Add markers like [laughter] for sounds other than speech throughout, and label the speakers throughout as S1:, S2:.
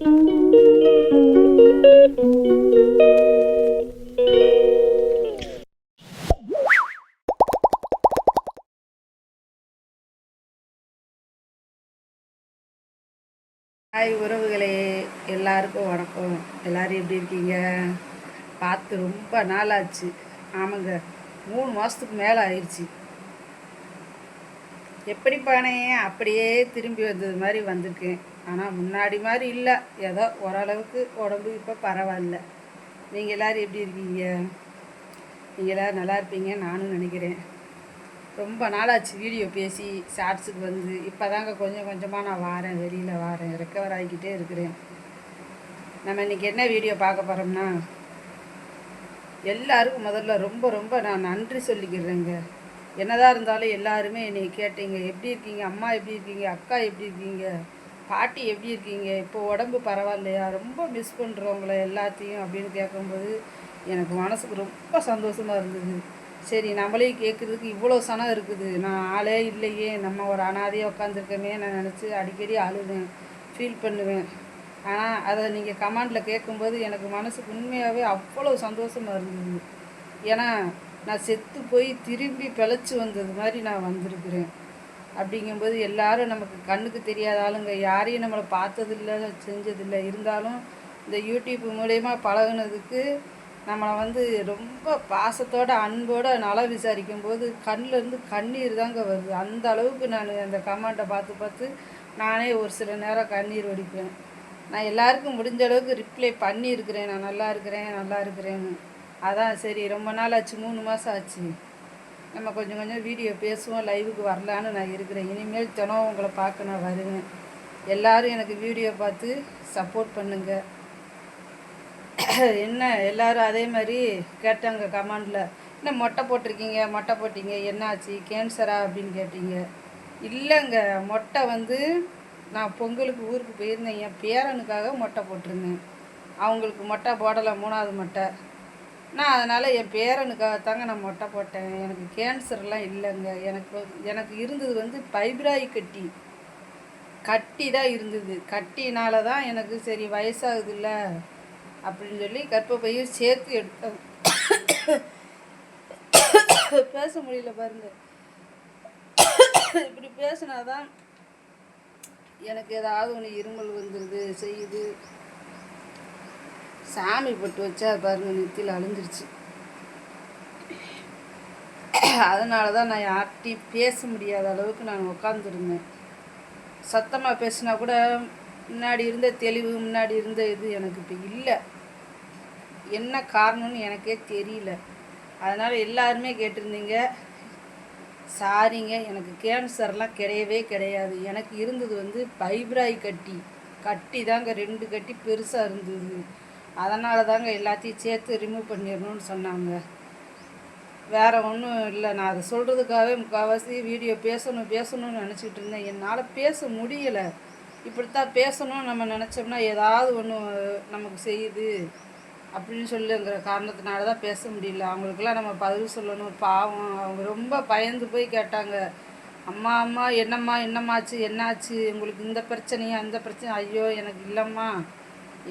S1: Hi உறவுகளே எல்லாருக்கும் வணக்கம். எல்லாரும் எப்படி இருக்கீங்க? பார்த்து ரொம்ப நாள் ஆச்சு ஆமாங்க மூணு மாதத்துக்கு மேலே ஆயிடுச்சு எப்படி போனேன் அப்படியே திரும்பி வந்தது மாதிரி வந்திருக்கேன். ஆனால் முன்னாடி மாதிரி இல்லை. ஏதோ ஓரளவுக்கு உடம்பு இப்போ பரவாயில்ல. நீங்கள் எல்லோரும் எப்படி இருக்கீங்க? நீங்கள் எல்லோரும் நல்லா இருப்பீங்க நானும் நினைக்கிறேன். ரொம்ப நாளாச்சு வீடியோ பேசி ஷார்ட்ஸுக்கு வந்து. இப்போ தாங்க கொஞ்சம் கொஞ்சமாக நான் வாரேன் வெளியில் வாரேன். ரெக்கவர் ஆகிக்கிட்டே இருக்கிறேன். நம்ம இன்றைக்கி என்ன வீடியோ பார்க்க போகிறோம்னா எல்லாருக்கும் முதல்ல ரொம்ப ரொம்ப நான் நன்றி சொல்லிக்கிறேங்க. என்னதான் இருந்தாலும் எல்லாருமே என்னை கேட்டீங்க. எப்படி இருக்கீங்க? அம்மா எப்படி இருக்கீங்க? அக்கா எப்படி இருக்கீங்க? பாட்டி எப்படி இருக்கீங்க? இப்போ உடம்பு பரவாயில்லையா? ரொம்ப மிஸ் பண்ணுறவங்கள எல்லாத்தையும் அப்படின்னு கேட்கும்போது எனக்கு மனசுக்கு ரொம்ப சந்தோஷமாக இருந்தது. சரி நம்மளே கேட்குறதுக்கு இவ்வளோ சனம் இருக்குது. நான் ஆளே இல்லையே. நம்ம ஒரு அனாதையாக உட்காந்துருக்கமே நான் நினச்சி அடிக்கடி அழுவேன் ஃபீல் பண்ணுவேன். ஆனால் அதை நீங்கள் கமெண்டில் கேட்கும்போது எனக்கு மனசுக்கு உண்மையாகவே அவ்வளோ சந்தோஷமாக இருந்தது. ஏன்னா நான் செத்து போய் திரும்பி பிழைச்சி வந்தது மாதிரி நான் வந்திருக்கிறேன். அப்படிங்கும்போது எல்லாரும் நமக்கு கண்ணுக்கு தெரியாத ஆளுங்க. யாரையும் நம்மளை பார்த்ததில்லை செஞ்சதில்லை. இருந்தாலும் இந்த யூடியூப் மூலயமா பழகுனதுக்கு நம்மளை வந்து ரொம்ப பாசத்தோட அன்போட நல்லா விசாரிக்கும் போது கண்ணிலேருந்து கண்ணீர் தாங்க வருது. அந்த அளவுக்கு நான் அந்த கமெண்ட்டை பார்த்து பார்த்து நானே ஒரு சில நேரம் கண்ணீர் வடிப்பேன். நான் எல்லாருக்கும் முடிஞ்ச அளவுக்கு ரிப்ளை பண்ணியிருக்கிறேன். நான் நல்லா இருக்கிறேன் நல்லா இருக்கிறேன்னு. அதான் சரி ரொம்ப நாள் ஆச்சு மூணு மாதம் ஆச்சு. நம்ம கொஞ்சம் கொஞ்சம் வீடியோ பேசுவோம் லைவுக்கு வரலான்னு நான் இருக்கிறேன். இனிமேல் தினம் உங்களை பார்க்க நான் வருவேன். எல்லோரும் எனக்கு வீடியோ பார்த்து சப்போர்ட் பண்ணுங்கள் [clears throat] என்ன எல்லாரும் அதே மாதிரி கேட்டாங்க கமாண்டில் என்ன மொட்டை போட்டிருக்கீங்க? மொட்டை போட்டீங்க? என்னாச்சு? கேன்சரா அப்படின்னு கேட்டீங்க. இல்லைங்க மொட்டை வந்து நான் பொங்கலுக்கு ஊருக்கு போயிருந்தேன். என் பேரனுக்காக மொட்டை போட்டிருந்தேன். அவங்களுக்கு மொட்டை போடலை மூணாவது மொட்டை. நான் அதனால் என் பேரனுக்காக தாங்க நான் மொட்டை போட்டேன். எனக்கு கேன்சர்லாம் இல்லைங்க. எனக்கு எனக்கு இருந்தது வந்து பைப்ராய் கட்டி. கட்டி தான் இருந்தது. கட்டினால தான் எனக்கு சரி வயசாகுது இல்லை அப்படின்னு சொல்லி கற்பப்பையும் சேர்த்து எடுத்தேன். பேச முடியல பாருங்க. இப்படி பேசினாதான் எனக்கு ஏதாவது ஒன்று இருமல் வந்துடுது செய்யுது. சாமி பட்டு வச்சா பாருங்கள் நெத்தியில் அழிஞ்சிருச்சு அதனால தான் நான் யார்கிட்டையும் பேச முடியாத அளவுக்கு நான் உட்காந்துருந்தேன் சத்தமாக பேசினா கூட முன்னாடி இருந்த தெளிவு முன்னாடி இருந்த இது எனக்கு இப்போ இல்லை. என்ன காரணம்னு எனக்கே தெரியல. அதனால் எல்லாருமே கேட்டிருந்தீங்க. சாரிங்க எனக்கு கேன்சர்லாம் கிடையவே கிடையாது. எனக்கு இருந்தது வந்து பைப்ராய் கட்டி. கட்டி தாங்க ரெண்டு கட்டி பெருசாக இருந்தது. அதனால தாங்க எல்லாத்தையும் சேர்த்து ரிமூவ் பண்ணிடணும்னு சொன்னாங்க. வேறு ஒன்றும் இல்லை. நான் அதை சொல்கிறதுக்காகவே முக்கால்வாசி வீடியோ பேசணும் பேசணும்னு நினச்சிக்கிட்டு இருந்தேன். என்னால் பேச முடியலை. இப்படித்தான் பேசணும் நம்ம நினச்சோம்னா ஏதாவது ஒன்று நமக்கு செய்யுது அப்படின்னு சொல்லுங்கிற காரணத்தினால தான் பேச முடியல. அவங்களுக்கெல்லாம் நம்ம பதில் சொல்லணும். பாவம் அவங்க ரொம்ப பயந்து போய் கேட்டாங்க. அம்மா அம்மா என்னம்மா என்னம்மாச்சு என்னாச்சு? உங்களுக்கு இந்த பிரச்சனையா? அந்த பிரச்சனை? ஐயோ எனக்கு இல்லைம்மா.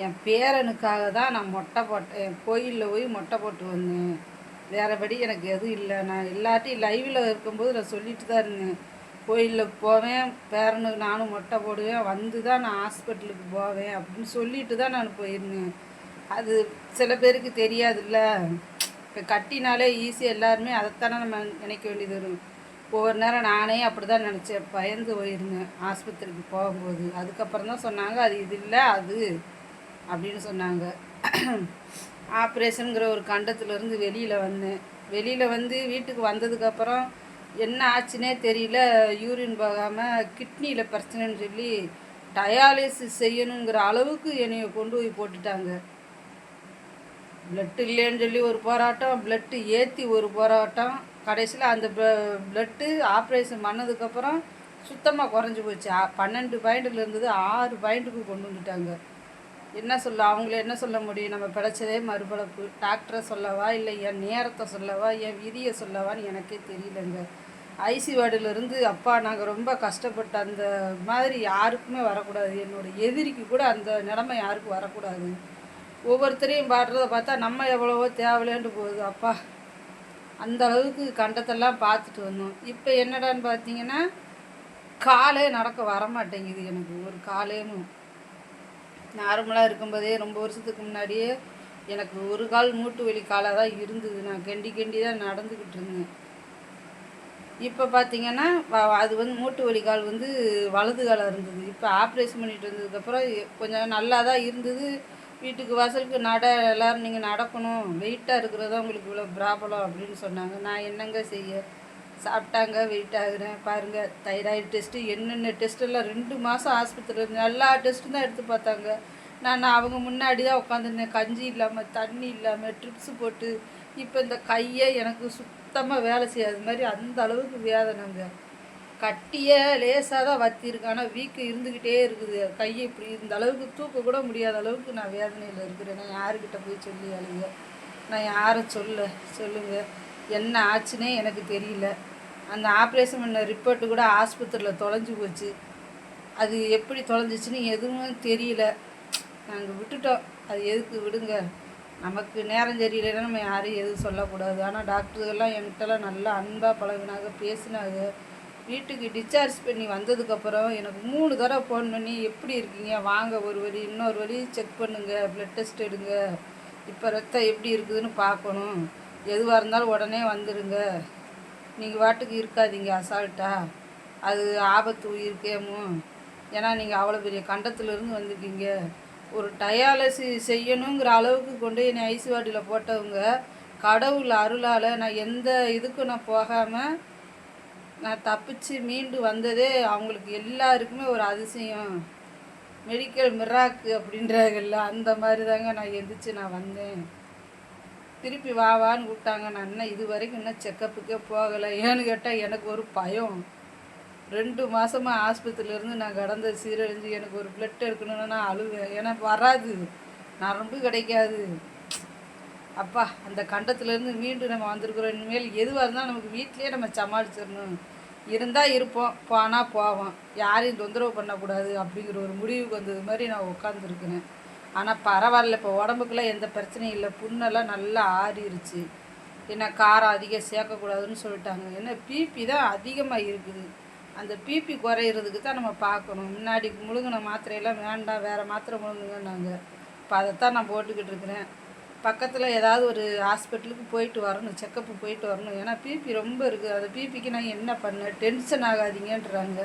S1: என் பேரனுக்காக தான் நான் மொட்டை போட்டேன் கோயிலில் போய் மொட்டை போட்டு வந்தேன். வேறபடி எனக்கு எதுவும் இல்லை. நான் எல்லாத்தையும் லைவில் இருக்கும்போது நான் சொல்லிட்டு தான் இருந்தேன். கோயிலில் போவேன் பேரனுக்கு நானும் மொட்டை போடுவேன் வந்து தான் நான் ஹாஸ்பிட்டலுக்கு போவேன் அப்படின்னு சொல்லிட்டு தான் நான் போயிருந்தேன். அது சில பேருக்கு தெரியாதுல்ல. இப்போ கட்டினாலே ஈஸியாக எல்லாருமே அதைத்தானே நம்ம நினைக்க வேண்டியது வரும். ஒவ்வொரு நேரம் நானே அப்படி தான் நினச்சேன். பயந்து போயிருந்தேன். ஆஸ்பத்திரிக்கு போகும்போது. அதுக்கப்புறம் தான் சொன்னாங்க அது இது இல்லை அது அப்படின்னு சொன்னாங்க. ஆப்ரேஷனுங்கிற ஒரு கண்டத்துலேருந்து வெளியில் வந்தேன். வெளியில் வந்து வீட்டுக்கு வந்ததுக்கப்புறம் என்ன ஆச்சுன்னே தெரியல. யூரின் போகாமல் கிட்னியில் பிரச்சனைன்னு சொல்லி டயாலிசிஸ் செய்யணுங்கிற அளவுக்கு என்னைய கொண்டு போய் போட்டுட்டாங்க. பிளட்டு இல்லைன்னு சொல்லி ஒரு போராட்டம் பிளட்டு ஏற்றி ஒரு போராட்டம். கடைசியில் அந்த பிளட்டு ஆப்ரேஷன் பண்ணதுக்கப்புறம் சுத்தமாக குறைஞ்சி போச்சு. பன்னெண்டு பாயிண்டில் இருந்தது ஆறு பாயிண்ட்டுக்கு கொண்டு வந்துட்டாங்க. என்ன சொல்ல அவங்கள என்ன சொல்ல முடியும்? நம்ம பிழைச்சதே மறுபழப்பு டாக்டரை சொல்லவா இல்லை என் நேரத்தை சொல்லவா என் விதியை சொல்லவான்னு எனக்கே தெரியலங்க. ஐசி வார்டிலிருந்து அப்பா நாங்கள் ரொம்ப கஷ்டப்பட்ட அந்த மாதிரி யாருக்குமே வரக்கூடாது. என்னோட எதிரிக்கு கூட அந்த நிலமை யாருக்கும் வரக்கூடாது ஒவ்வொருத்தரையும் பாடுறத பார்த்தா நம்ம எவ்வளவோ தேவையில்லேன்ட்டு போகுது அப்பா. அந்த அளவுக்கு கண்டத்தெல்லாம் பார்த்துட்டு வந்தோம். இப்போ என்னடான்னு பார்த்தீங்கன்னா காலே நடக்க வர மாட்டேங்குது எனக்கு. ஒரு காலேனும் நார்மலாக இருக்கும்போதே ரொம்ப வருஷத்துக்கு முன்னாடியே எனக்கு ஒரு கால் மூட்டு வலி காலாக தான் இருந்தது. நான் கெண்டி கெண்டி தான் நடந்துக்கிட்டு இருந்தேன். இப்போ பார்த்தீங்கன்னா அது வந்து மூட்டு வலி கால் வந்து வலது காலாக இருந்தது. இப்போ ஆப்ரேஷன் பண்ணிட்டு இருந்ததுக்கப்புறம் கொஞ்சம் நல்லா தான் இருந்தது. வீட்டுக்கு வாசலுக்கு நட எல்லோரும் நீங்கள் நடக்கணும். வெயிட்டாக இருக்கிறதா உங்களுக்கு இவ்வளோ ப்ராப்ளம் அப்படின்னு சொன்னாங்க. நான் என்னங்க செய்ய? சாப்பிட்டாங்க வெயிட் ஆகுறேன். பாருங்கள் தைராய்டு டெஸ்ட்டு என்னென்ன டெஸ்ட்டெல்லாம் ரெண்டு மாதம் ஆஸ்பத்திரியில் இருந்தேன் எல்லா டெஸ்ட்டும் தான் எடுத்து பார்த்தாங்க. நான் அவங்க முன்னாடி தான் உட்காந்துருந்தேன். கஞ்சி இல்லாமல் தண்ணி இல்லாமல் ட்ரிப்ஸ் போட்டு இப்போ இந்த கையை எனக்கு சுத்தமாக வேலை செய்யாத மாதிரி அந்த அளவுக்கு வேதனைங்க கட்டிய லேசாக தான் வத்திருக்கு. ஆனால் வீக்கு இருந்துக்கிட்டே இருக்குது. கையை இப்படி இந்த அளவுக்கு தூக்க கூட முடியாத அளவுக்கு நான் வேதனையில் இருக்கிறேன். நான் யாருக்கிட்ட போய் சொல்லி அழுங்க நான் யாரை சொல்ல? சொல்லுங்கள் என்ன ஆச்சுன்னே எனக்கு தெரியல. அந்த ஆப்ரேஷன் பண்ண ரிப்போர்ட்டு கூட ஆஸ்பத்திரியில் தொலைஞ்சு போச்சு. அது எப்படி தொலைஞ்சிச்சின்னு எதுவும் தெரியல. நாங்கள் விட்டுட்டோம். அது எதுக்கு விடுங்க. நமக்கு நேரம் தெரியலன்னா நம்ம யாரையும் எதுவும் சொல்லக்கூடாது. ஆனால் டாக்டர்கள்லாம் என்கிட்டலாம் நல்லா அன்பாக பழகினாங்க பேசினாங்க. வீட்டுக்கு டிஸ்சார்ஜ் பண்ணி வந்ததுக்கப்புறம் எனக்கு மூணு தடவை ஃபோன் பண்ணி எப்படி இருக்கீங்க? வாங்க ஒரு வழி இன்னொரு வழி செக் பண்ணுங்கள் ப்ளட் டெஸ்ட் எடுங்க. இப்போ ரத்தம் எப்படி இருக்குதுன்னு பார்க்கணும். எதுவாக இருந்தாலும் உடனே வந்துடுங்க நீங்கள் வாட்டுக்கு இருக்காதீங்க அசால்ட்டா அது ஆபத்து உயிருக்கேமோ ஏன்னா நீங்கள் அவ்வளோ பெரிய கண்டத்துலேருந்து வந்திருக்கீங்க. ஒரு டயாலிசிஸ் செய்யணுங்கிற அளவுக்கு கொண்டு என்னை ஐசி வாட்டியில் போட்டவங்க கடவுள் அருளால் நான் எந்த இதுக்கும் நான் போகாமல் நான் தப்பிச்சு மீண்டு வந்ததே அவங்களுக்கு எல்லாருக்குமே ஒரு அதிசயம். மெடிக்கல் மிராக்கு அப்படின்றாங்கல்ல அந்த மாதிரி தாங்க நான் எந்திரிச்சு நான் வந்தேன். திருப்பி வா வான்னு கூப்பிட்டாங்க. நான் இன்னும் இது வரைக்கும் இன்னும் செக்கப்புக்கே போகலை. ஏன்னு கேட்டால் எனக்கு ஒரு பயம். ரெண்டு மாதமாக ஆஸ்பத்திரியிலேருந்து நான் கடந்த சீரழிஞ்சு எனக்கு ஒரு பிளட் எடுக்கணும்னு நான் அழுவேன். ஏன்னா வராது. நரம்பு கிடைக்காது. அப்பா அந்த கண்டத்துலேருந்து மீண்டும் நம்ம வந்திருக்கிறோம். இனிமேல் எதுவாக இருந்தாலும் நமக்கு வீட்டிலேயே நம்ம சமாளிச்சிடணும். இருந்தால் இருப்போம். போனால் போவோம். யாரையும் தொந்தரவு பண்ணக்கூடாது அப்படிங்கிற ஒரு முடிவுக்கு வந்தது மாதிரி நான் உட்காந்துருக்கிறேன் ஆனால் பரவாயில்ல இப்போ உடம்புக்குலாம் எந்த பிரச்சனையும் இல்லை. புண்ணெல்லாம் நல்லா ஆறிருச்சு. என்ன காரம் அதிகம் சேர்க்கக்கூடாதுன்னு சொல்லிட்டாங்க. ஏன்னா பிபி தான் அதிகமாக இருக்குது. அந்த பிபி குறையிறதுக்கு தான் நம்ம பார்க்கணும். முன்னாடி முழுங்கின மாத்திரையெல்லாம் வேண்டாம் வேறு மாத்திரை முழுங்குங்கன்னாங்க. இப்போ அதைத்தான் நான் போட்டுக்கிட்டு இருக்கிறேன். பக்கத்தில் ஏதாவது ஒரு ஹாஸ்பிட்டலுக்கு போயிட்டு வரணும் செக்கப்பு போயிட்டு வரணும். ஏன்னா பிபி ரொம்ப இருக்குது. அந்த பிபிக்கு நான் என்ன பண்ணேன்? டென்ஷன் ஆகாதீங்கன்றாங்க.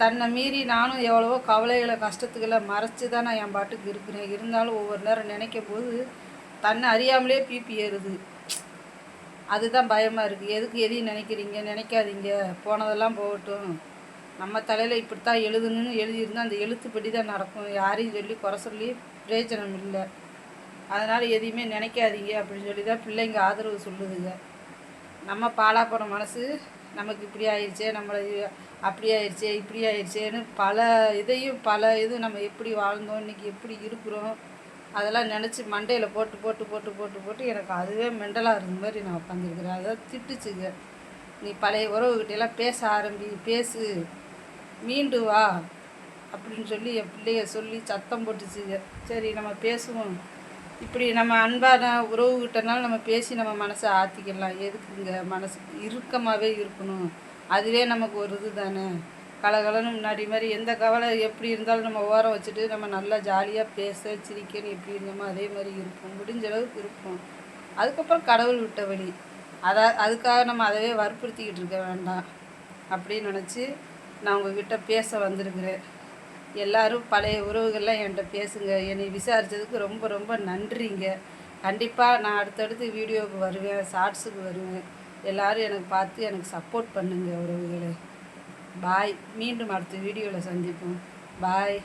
S1: தன்னை மீறி நானும் எவ்வளவோ கவலைகளை கஷ்டத்துக்களை மறைச்சி தான் நான் என் பாட்டுக்கு இருக்கிறேன். இருந்தாலும் ஒவ்வொரு நேரம் நினைக்கும் போது தன்னை அறியாமலே பிபி ஏறுது. அதுதான் பயமாக இருக்குது எதுக்கு எதையும் நினைக்கிறீங்க? நினைக்காதீங்க. போனதெல்லாம் போகட்டும். நம்ம தலையில் இப்படித்தான் எழுதணும்னு எழுதியிருந்தால் அந்த எழுத்துப்படி தான் நடக்கும். யாரையும் சொல்லி குறை சொல்லி பிரயோஜனம் இல்லை. அதனால் எதையுமே நினைக்காதீங்க அப்படின்னு சொல்லி தான் பிள்ளைங்க ஆதரவு சொல்லுதுங்க. நம்ம பாலா மனசு நமக்கு இப்படி ஆயிடுச்சே நம்மளை அப்படி ஆயிடுச்சே இப்படி ஆயிடுச்சேன்னு பல இதையும் பல இது நம்ம எப்படி வாழ்ந்தோம் இன்னைக்கு எப்படி இருக்கிறோம் அதெல்லாம் நினச்சி மண்டையில் போட்டு போட்டு போட்டு போட்டு போட்டு எனக்கு அதுவே மெண்டலாக இருந்த மாதிரி நான் உட்காந்துருக்குறேன் அதான் திட்டுச்சுங்க. நீ பழைய உறவுகிட்டெல்லாம் பேச ஆரம்பி பேசு மீண்டு வா அப்படின்னு சொல்லி என் பிள்ளைய சொல்லி சத்தம் போட்டுச்சுங்க. சரி நம்ம பேசுவோம். இப்படி நம்ம அன்பான உறவுகிட்டனால நம்ம பேசி நம்ம மனசை ஆற்றிக்கலாம் எதுக்குங்க மனசு இறுக்கமாகவே இருக்கணும்? அதுவே நமக்கு ஒரு இது தானே? கலகலன்னு முன்னாடி மாதிரி எந்த கவலை எப்படி இருந்தாலும் நம்ம ஓரம் வச்சுட்டு நம்ம நல்லா ஜாலியாக பேச சிரிக்கன்னு எப்படி இருந்தோமோ அதே மாதிரி இருப்போம். முடிஞ்ச அளவுக்கு இருப்போம். அதுக்கப்புறம் கடவுள் விட்ட வழி. அதை அதுக்காக நம்ம அதவே வற்புறுத்திக்கிட்டு இருக்க வேண்டாம். அப்படின்னு நினச்சி நான் உங்ககிட்ட பேச வந்திருக்கிறேன். எல்லாரும் பழைய உறவுகள்லாம் என்கிட்ட பேசுங்க. என்னை விசாரித்ததுக்கு ரொம்ப ரொம்ப நன்றிங்க. கண்டிப்பாக நான் அடுத்தடுத்து வீடியோவுக்கு வருவேன் ஷார்ட்ஸுக்கு வருவேன். எல்லாரும் எனக்கு பார்த்து எனக்கு சப்போர்ட் பண்ணுங்க உறவுகளை. பாய் மீண்டும் அடுத்த வீடியோவில் சந்திப்போம். பாய்